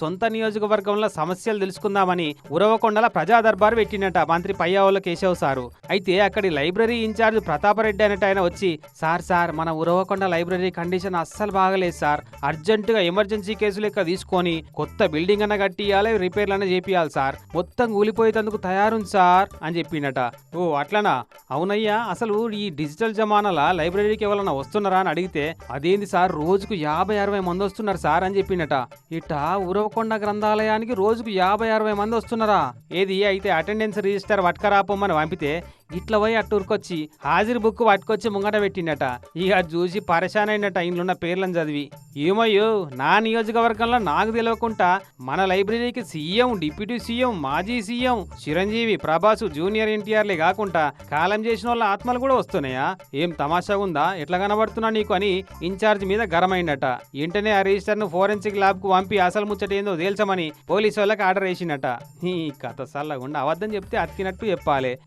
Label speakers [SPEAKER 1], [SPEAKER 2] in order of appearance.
[SPEAKER 1] సొంత నియోజకవర్గంలో సమస్యలు తెలుసుకుందామని ఉరవకొండల ప్రజా దర్బారు పెట్టినట మంత్రి పయ్యావుల కేశవ్ సారు. అయితే అక్కడి లైబ్రరీ ఇన్ఛార్జ్ ప్రతాపరెడ్డి అనేట ఆయన వచ్చి సార్ సార్ మన ఉరవకొండ లైబ్రరీ కండిషన్ అస్సలు బాగలేదు సార్. అర్జెంటుగా ఎమర్జెన్సీ కేసు లెక్క తీసుకొని కొత్త బిల్డింగ్ అన్న కట్టియాలి రిపేర్లు అన్న చేపియాలి సార్. మొత్తం కూలిపోయేటందుకు తయారుంది సార్ అని చెప్పినట ఓ అట్లనా? అవునయ్యా అసలు ఈ డిజిటల్ జమానాల లైబ్రరీకి ఎవరన్నా వస్తున్నారా? అని అడిగితే అదేంది సార్ రోజుకు యాభై అరవై మంది వస్తున్నారు సార్ అని చెప్పినట. ఇట దేవకొండ గ్రంథాలయానికి రోజుకు యాభై అరవై మంది వస్తున్నారా? ఏది అయితే అటెండెన్స్ రిజిస్టర్ వట్కరాపమ్మని పంపితే ఇట్లా పోయి అట్టూరుకొచ్చి హాజరు బుక్ పట్టుకొచ్చి ముంగట పెట్టిండట. ఇక చూసి పరేషాన్ అయినట ఇండ్లున్న పేర్లను చదివి. ఏమయ్యో నా నియోజకవర్గంలో నాకు తెలియకుండా మన లైబ్రరీకి సీఎం డిప్యూటీ సీఎం మాజీ సీఎం చిరంజీవి ప్రభాసు జూనియర్ ఎన్టీఆర్లే కాకుండా కాలం చేసిన వాళ్ళ ఆత్మలు కూడా వస్తున్నాయా? ఏం తమాషా ఉందా? ఎట్లా కనబడుతున్నా నీకు అని ఇన్ఛార్జ్ మీద గరమైందట వెంటనే ఆ రిజిస్టర్ను ఫోరెన్సిక్ ల్యాబ్కు పంపి అసలు ముచ్చట ఏందో తేల్చమని పోలీసు వాళ్ళకి ఆర్డర్ వేసిండట. ఈ కథ సల్లగుండా అబద్ధం చెప్తే అతికినట్టు చెప్పాలి.